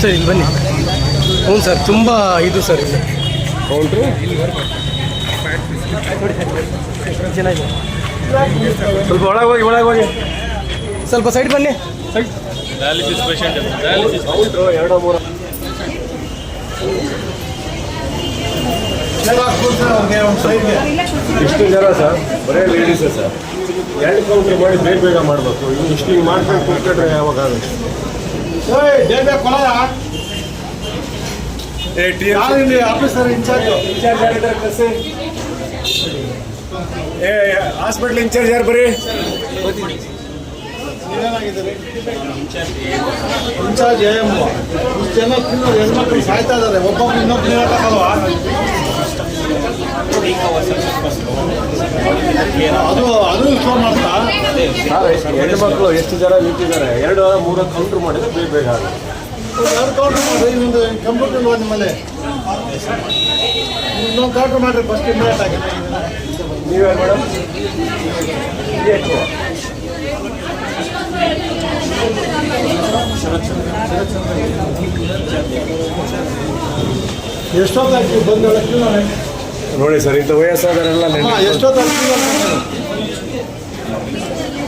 Sir ಇಲ್ಲಿ ಬನ್ನಿ. ಹ್ಞೂ ಸರ್ ತುಂಬ ಇದು ಸರ್ ಇಲ್ಲಿ. ಕೌಂಟ್ರು ಚೆನ್ನಾಗಿದೆ ಸ್ವಲ್ಪ ಒಳಗೆ ಹೋಗಿ ಒಳಗೆ ಹೋಗಿ. ಸ್ವಲ್ಪ ಸೈಡ್ ಬನ್ನಿ. ಸೈಡ್ ಡಯಾಲಿಸಿಸ್ ಪೇಷಂಟ್ ಡಯಾಲಿಸಿಸ್ ಕೌಂಟ್ರು ಎರಡು ಮೂರು. ಇಷ್ಟು ಜನ ಸರ್? ಬರೀ ಲೇಡೀಸ್ ಸರ್. ಎರಡು ಕೌಂಟ್ರ್ ಮಾಡಿ ಬೇಗ ಬೇಗ ಮಾಡಬೇಕು. ಇನ್ನು ಇಷ್ಟು ಹಿಂಗೆ ಮಾಡ್ಕೊಂಡು ಕೂತ್ಕೊಂಡ್ರೆ ಯಾವಾಗ ಆಗುತ್ತೆ? ಆಫೀಸರ್ ಇನ್ಚಾರ್ಜ್ ಇನ್ಚಾರ್ಜ್ ಯಾರಿದ್ದಾರೆ ಕರ್ಸಿ ಏ ಹಾಸ್ಪಿಟ್ಲ್ ಇನ್ಚಾರ್ಜ್ ಯಾರು ಬರ್ರಿ? ಇನ್ಚಾರ್ಜ್ ಎಂ ಇಷ್ಟು ಜನ ತಿನ್ನೋ ಹೆಣ್ಮಕ್ಳು ಸಾಯ್ತಾ ಇದಾರೆ ಒಬ್ಬೊಬ್ರು ಇನ್ನೊಬ್ರು ನೀಡಕ್ಕಾಗಲ್ವಾ ಅದು ಅದು ಮಾಡ್ತಾ ಸರ್ ಹೆಣ್ಮಕ್ಳು ಎಷ್ಟು ಜನ ನಿಂತಿದ್ದಾರೆ ಎರಡು ಮೂರು ಕೌಂಟ್ರ್ ಮಾಡಿದ್ರೆ ಬೇಗ ಬೇಗ ಎರಡು ಕೌಂಟರ್ ಮಾಡಿ ಇನ್ನೊಂದು ಕಂಪ್ಯೂಟರ್ ಇಲ್ವಾ ನಿಮ್ಮಲ್ಲಿ ಇನ್ನೊಂದು ಕೌಂಟರ್ ಮಾಡಿರಿ ಫಸ್ಟ್ ಇಮ್ಮಿಡಿಯೇಟ್ ಆಗಿ ನೀವೇ ಮೇಡಮ್ ಎಷ್ಟೊತ್ತಾಗಿ ಬಂದು ನೋಡಿ ಸರ್ ಇಂಥ ವಯಸ್ಸಾದವರೆಲ್ಲ ಎಷ್ಟೊತ್ತು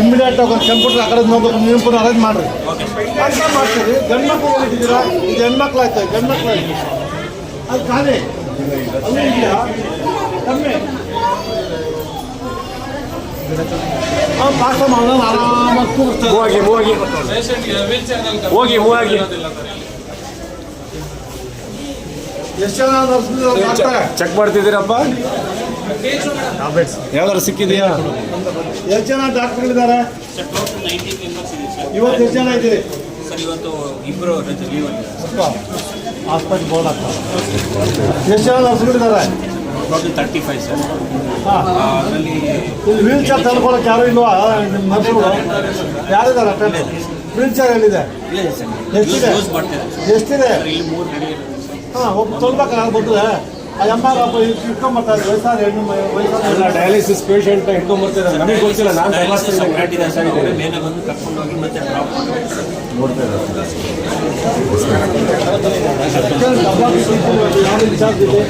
ಇಮ್ಮಿಡಿಯೇಟ್ ಆಗಿ ಒಂದು ಕಂಪ್ಯೂಟರ್ ಆ ಕಡೆ ನೋಡ್ಬೇಕು ನೀವು ಅರೇಂಜ್ ಮಾಡಿರಿ. ಅಂತ ಮಾಡ್ತೀರಿ. ಗಂಡು ಮಕ್ಕಳು ಹೇಳಿದ್ದೀರಾ ಇದು ಹೆಣ್ಮಕ್ಳು ಆಯ್ತು? ಗಂಡು ಮಕ್ಕಳು ಆಯ್ತು? ಅದು ಖಾಲಿ ಅಲ್ಲಿ ಇದೆಯಾ ಕಮ್ಮಿ ಹೋಗಿ ಹೋಗಿ. ಹೋಗಿ ಹೋಗಿ. ಎಷ್ಟು ಜನ ಚೆಕ್ ಮಾಡ್ತಿದ್ದೀರಪ್ಪ? ಯಾವ್ದಾರು ಸಿಕ್ಕಿದೆಯಾ ಎಷ್ಟು ಜನ ಡಾಕ್ಟರ್ಗಳಿದ್ದಾರೆ? ಇವತ್ತು ಎಷ್ಟು ಜನ ಇದ್ದೀರಿ? ಸರ್ ಇವತ್ತು ಇಬ್ಬರು ಹಾಸ್ಪಿಟಲ್ ಬೋರ್ಡ್ ಎಷ್ಟು ಜನ ತರ್ಟಿ ಫೈವ್ ಸರ್ ಹಾಂ. ಅದರಲ್ಲಿ ಇಲ್ಲಿ ವೀಲ್ ಚೇರ್ ತಂದ್ಕೊಳಕ್ಕೆ ಯಾರು ಇಲ್ವಾ? ನಿಮ್ಮ ನರ್ಸ್ಗಳು ಯಾರಿದ್ದಾರೆ ಅಟೆಂಡ್? ವೀಲ್ ಚೇರ್ ಎಲ್ಲಿದೆ? ಇಲ್ಲ ಸರ್ ಎಷ್ಟಿದೆ? ಎಷ್ಟಿದೆ? ಹಾಂ ಒಬ್ಬ ತೊಳ್ಬೇಕಲ್ಲ ಯಾರು ಬಂದ್ರೆ ಡಯಾಲಿಸಿಸ್ ಪೇಷಂಟ್ ಹಿಡ್ಕೊಂಡ್ಬರ್ತಾರೆ ನಮಗೆ ಗೊತ್ತಿಲ್ಲ ನಾನು ಇದೆ ಮೇಲೆ ಬಂದು ಮತ್ತೆ ಡ್ರಾಪ್ ನೋಡ್ತಾ ಇದ್ದಾರೆ ಇದೆ?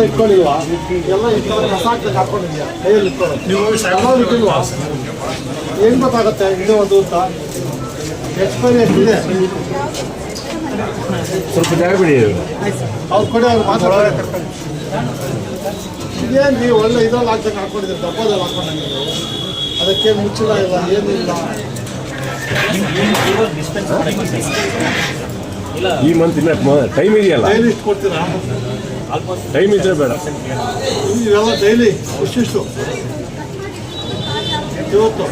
ಇಟ್ಕೊಂಡಿಲ್ವಾ ಎಲ್ಲ ಇಟ್ಕೊಂಡು ಹಾಕೊಂಡಿದ್ಯಾ ಕೈಯಲ್ಲಿ ಇಟ್ಕೊಂಡು ಇಟ್ಟಿಲ್ವಾ ಏನು ಗೊತ್ತಾಗುತ್ತೆ ಇದು ಒಂದು ಅಂತ? ಎಕ್ಸ್ಪೈರಿ ಎಷ್ಟಿದೆ ಸ್ವಲ್ಪ ಜಾಗ ಬಿಡಿ. ಅವ್ರು ಕೊಡಿ ಅವ್ರು ಮಾತಾಡೋರೆ ಇದೇನು ನೀವು ಒಳ್ಳೆ ಇದ್ರಲ್ಲಿ ಹಾಕ್ಬೇಕು ಹಾಕೊಂಡಿದ್ದೀರಿ ಡಬ್ಬದಲ್ಲಿ ಹಾಕೊಂಡಂಗೆ ಅದಕ್ಕೆ ಮುಚ್ಚಿಲ್ಲ ಇಲ್ಲ ಏನಿಲ್ಲ ಈ ಮಂತ್ ಇನ್ನ ಟೈಮ್ ಇದೆಯಲ್ಲ? ಡೈಲಿ ಇಷ್ಟು ಕೊಡ್ತೀರಾ? ಟೈಮ್ ಇದ್ರೆ ಬೇಡ. ಇವೆಲ್ಲ ಡೈಲಿ ಇಷ್ಟಿಷ್ಟು. ಇವತ್ತು.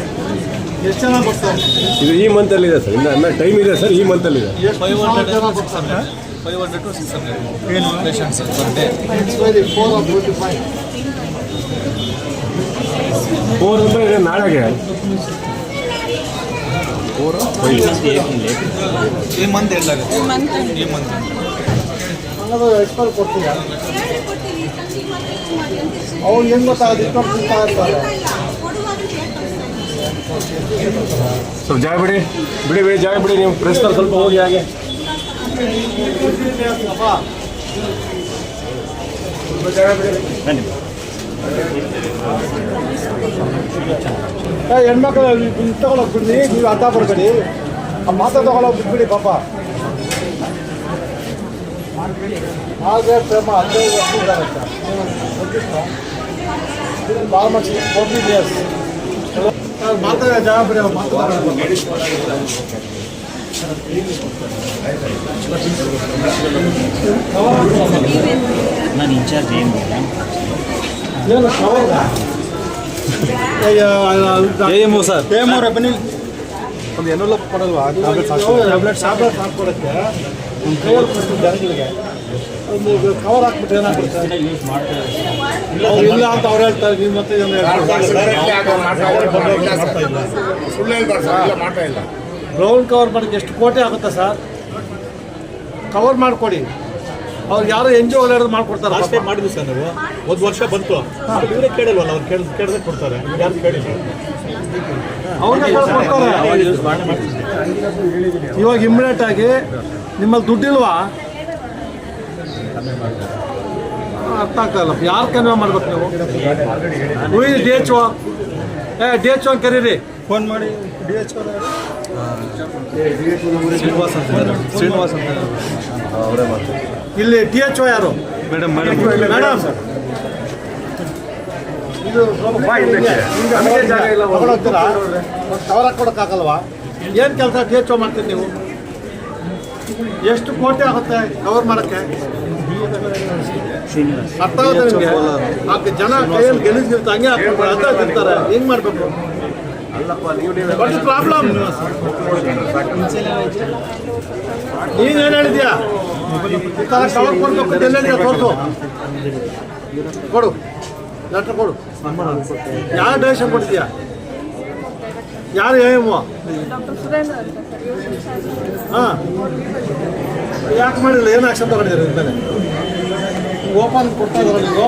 ಎಷ್ಟು ಜನ ಬರ್ತಾರೆ ಇದು ಈ ಮಂತ್ ಅಲ್ಲಿ ಇದೆ ಸರ್. ಇನ್ನ ಟೈಮ್ ಇದೆ ಸರ್ ಈ ಮಂತ್ ಅಲ್ಲಿ ಇದೆ. Five hundred to six hundred patients per day very four ಅಂದ್ರೆ ಇದೆ ನಾಳೆಗೆ. ಫೋರ್ ಈ ಮಂತ್ ಎಲ್ಲಾಗುತ್ತೆ ಈ ಮಂತ್ ಹಂಗಾದ್ರೆ ಎಕ್ಸ್ಪೈರ್ ಕೊಡ್ತೀರಾ? ಅವ್ರು ಏನು ಗೊತ್ತಾಗುತ್ತೆ? ಇರ್ತಾರೆ ಸ್ವಲ್ಪ ಜಾಗ ಬಿಡಿ. ಬಿಡಿ ಬಿಡಿ, ಜಾಗ ಬಿಡಿ ನೀವು. ಪ್ರೆಸ್ನಲ್ಲಿ ಸ್ವಲ್ಪ ಹೋಗಿ ಹಾಗೆ. ಹೆಣ್ಮಕ್ಳು ತಗೊಳಕ್ ಬಿಡ್ರಿ, ನೀವು ಅರ್ಧ ಬರಬೇಡಿ. ಆ ಮಾತ್ರ ತಗೊಳಕ್ ಬಿಟ್ಬಿಡಿ, ಪಾಪ. ಹಾಗೆ ಪ್ರೇಮ ಹದಿನೈದು ವರ್ಷ ಇಯರ್ಸ್ ನಾನು ಇನ್ಚಾರ್ಜ್ ಏನು ಎ ಸರ್. ಅವರೇ ಬನ್ನಿ. ಒಂದು ಎನ್ವಲಪ್ ಕೊಡಲ್ವಾ ಟ್ಯಾಬ್ಲೆಟ್ಸ್ ಟ್ಯಾಬ್ಲೆಟ್ಸ್ ಹಾಕ್ಕೊಡಕ್ಕೆ ಒಂದು ಕೈಯಲ್ಲಿ ಕೊಡ್ತೀನಿ ಜನಗಳಿಗೆ. ಒಂದು ಕವರ್ ಹಾಕ್ಬಿಟ್ಟು ಏನಾಗುತ್ತೆ ಯೂಸ್ ಮಾಡ್ತಾರೆ ಅವ್ರು ಇಲ್ಲ ಅಂತ ಅವ್ರು ಹೇಳ್ತಾರೆ ನೀವು ಮತ್ತೆ ಇಲ್ಲ ಇಲ್ಲ ಗ್ರೌಂಡ್ ಕವರ್ ಮಾಡೋಕ್ಕೆ ಎಷ್ಟು ಕೋಟಿ ಆಗುತ್ತೆ ಸರ್ ಕವರ್ ಮಾಡಿಕೊಡಿ ಅವ್ರು ಯಾರೋ ಎನ್ ಜಿ ಓಡಾಡೋದು ಮಾಡ್ಕೊಡ್ತಾರೆ ಅಷ್ಟೇ ಮಾಡಿದ್ವಿ ಸರ್ ನೀವು ಒಂದು ವರ್ಷ ಬಂತು ಇವರೇ ಕೇಳಿಲ್ವಲ್ಲ ಅವ್ರು ಕೇಳಿದ್ ಕೇಳಿದ್ರೆ ಕೊಡ್ತಾರೆ ಯಾರು ಕೇಳಿಲ್ಲ ಅವ್ರನ್ನೇ ಇವಾಗ ಇಮ್ಮಿಡಿಯೇಟ್ ಆಗಿ ನಿಮ್ಮಲ್ಲಿ ದುಡ್ಡಿಲ್ವಾ ಅರ್ಥ ಆಗ್ತಾಯಿಲ್ಲ ಯಾರು ಕನ್ವೆ ಮಾಡ್ಬೇಕು ನೀವು? ಉಯ್ ಡಿ ಎಚ್ ಓ ಏ ಡಿ ಎಚ್ ಓನ್ ಕರೀರಿ. ಫೋನ್ ಮಾಡಿ ಡಿ ಎಚ್ ಓ ಶ್ರೀನಿವಾಸ್ ಅಂತ ಶ್ರೀನಿವಾಸ್ ಅಂತ ಇಲ್ಲಿ ಡಿ ಎಚ್ ಓ ಯಾರು? Madam madam. ಮೇಡಮ್. ಇದು ತಗೊಂಡೋಗ್ತೀರಾ ಕವರ್ ಹಾಕೊಡಕ್ಕಾಗಲ್ವಾ ಏನು ಕೆಲಸ ಡಿ ಎಚ್ ಓ ಮಾಡ್ತೀರಿ ನೀವು? ಎಷ್ಟು ಕೋಟಿ ಆಗುತ್ತೆ ಕವರ್ ಮಾಡಕ್ಕೆ? ಅರ್ಥ ಆಗುತ್ತೆ ನಿಮಗೆ? ಆಕೆ ಜನ ಕೈಯಲ್ಲಿ ಗೆಲ್ಲಿಸ್ಗಿರ್ತ ಹಂಗೆ ಅರ್ಥ ತಿಂತಾರೆ. ಹೆಂಗ್ ಮಾಡ್ಬೇಕು? ಪ್ರಾಬ್ಲಮ್ ನೀನೇನು ಹೇಳಿದ್ಯಾ? ಈ ಥರ ಕವರ್ ಕೊಡ್ಬೇಕು ತೋರ್ಸು ಕೊಡು. ಲೆಟ್ರ್ ಕೊಡು. ಯಾವ ಡೈರೆಕ್ಷನ್ ಕೊಡ್ತೀಯಾ? ಯಾರು ಏಮು ಹಾಂ. ಯಾಕೆ ಮಾಡಿಲ್ಲ? ಏನು ಆಕ್ಷನ್ ತಗೊಂಡಿದ್ದೀರಿ ಇದ್ಮೇಲೆ ಓಪನ್ ಕೊಡ್ತಾ ಇದಾರೆ ನೀವು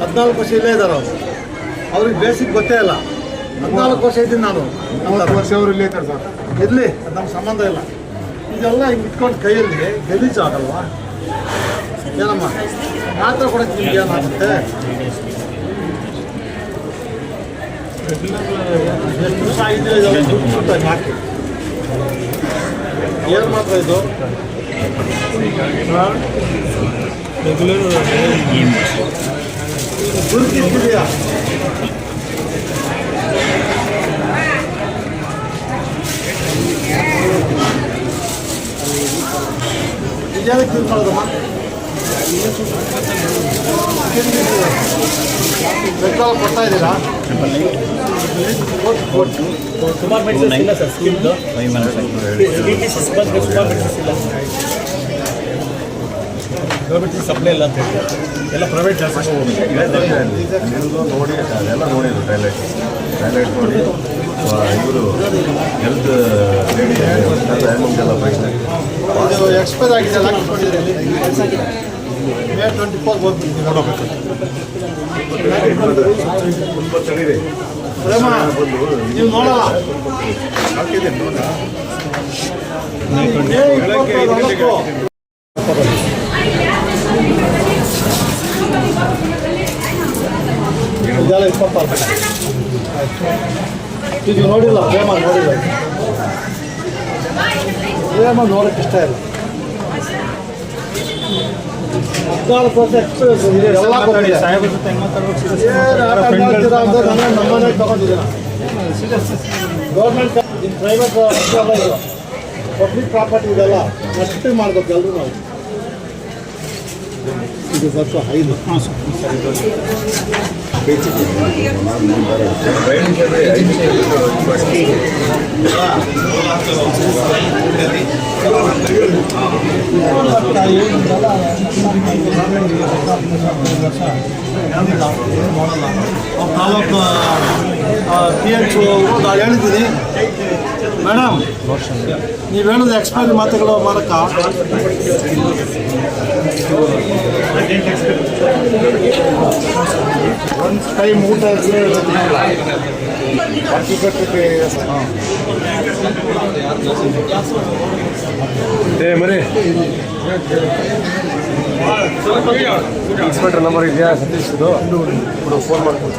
ಹದಿನಾಲ್ಕು ವರ್ಷ ಇಲ್ಲೇ ಇದ್ದಾರೆ ಅವರು. ಅವ್ರಿಗೆ ಬೇಸಿಕ್ ಗೊತ್ತೇ ಇಲ್ಲ. ಹದಿನಾಲ್ಕು ವರ್ಷ ಇದ್ದೀನಿ ನಾನು. ಮೂವತ್ತು ವರ್ಷ ಅವ್ರು ಇಲ್ಲೇ ಇದ್ದಾರೆ ಸರ್. ಇರಲಿ ಅದು ನಮ್ಗೆ ಸಂಬಂಧ ಇಲ್ಲ. ಇದೆಲ್ಲ ಹಿಂಗೆ ಇಟ್ಕೊಂಡು ಕೈಯಲ್ಲಿ ಗಲೀಜು ಆಗಲ್ವಾ? ಏನಮ್ಮ? ಮಾತ್ರ ಕೊಡಕ್ಕೆ ನಿಮ್ಗೆ ಏನಾಗುತ್ತೆ ಎಷ್ಟು ಆಗಿದೆ? ಇದೆಲ್ಲ ದುಡ್ಡು ಹಾಕಿ ಏನು ಮಾತ್ರ ಇದು? ரெகுலர் இதால கியூர் பண்ணுறோமா ಬೆಕ್ಕಲ್ಲ ಸುಮಾರು ಮೆಡಿಸಿನ್ಸ್ ಇಲ್ಲ ಸಪ್ಲೈ ಇಲ್ಲ ಅಂತ ಹೇಳಿ ಎಲ್ಲ ಪ್ರೈವೇಟ್ ಜಾಸ್ತಿ ನಿಮ್ದು ನೋಡಿ ಅದೆಲ್ಲ ನೋಡಿದ್ರು ಟೈಲೆಟ್ ಟೈಲೆಟ್ ನೋಡಿ ಇವರು ಹೆಲ್ತ್ ಲೇಡಿ ಎಲ್ಲ ಎಕ್ಸ್ಪೈರ್ ಆಗಿದೆ ಟ್ವೆಂಟಿ ಫೋರ್ ಹೋಗ್ಬಿಡ್ತೀವಿ ನೋಡಬೇಕು ತುಂಬ ನೀವು ನೋಡಲ್ಲ ಇದು ನೋಡಿಲ್ಲ ಪ್ರೇಮ ನೋಡಿಲ್ಲ. ಪ್ರೇಮ ನೋಡಕ್ಕೆ ಇಷ್ಟ ಇಲ್ಲ. ಹದಿನಾಲ್ಕು ವರ್ಷ ಎಕ್ಸ್ಪೀರಿಯನ್ಸ್ ಇದೆ ಎಲ್ಲ ಗೊತ್ತಿದೆ. ಏನು ಆಟ ಮಾಡ್ತೀರಾ ಅಂದ್ರೆ ನಾನು ನಮ್ಮನೆ ತಗೊಂಡಿದ್ದೀರ? ಗೌರ್ಮೆಂಟ್ ಪ್ರೈವೇಟ್ ಪಬ್ಲಿಕ್ ಪ್ರಾಪರ್ಟಿ ಇದೆಲ್ಲ ಅಷ್ಟು ಮಾಡ್ಬೇಕು ಎಲ್ಲರೂ ನಾವು. ಇದು ಸ್ವಲ್ಪ ಐದು ತಾಲೂಕು ಪಿ ಎಚ್ ನಾನು ಹೇಳಿದ್ದೀನಿ ಮೇಡಮ್ ನೀವು ಹೇಳೋದು ಎಕ್ಸ್ಪೈರಿ ಮಾತುಗಳು ಮಾಡಕ್ಕ? ಒಂದು ಟೈಮ್ ಊಟ ಏ ಮರಿ. ಇನ್ಸ್ಪೆಕ್ಟರ್ ನಂಬರ್ ಇದೆಯಾ ಸತೀಶ್ದು ಫೋನ್ ಮಾಡ್ತೀನಿ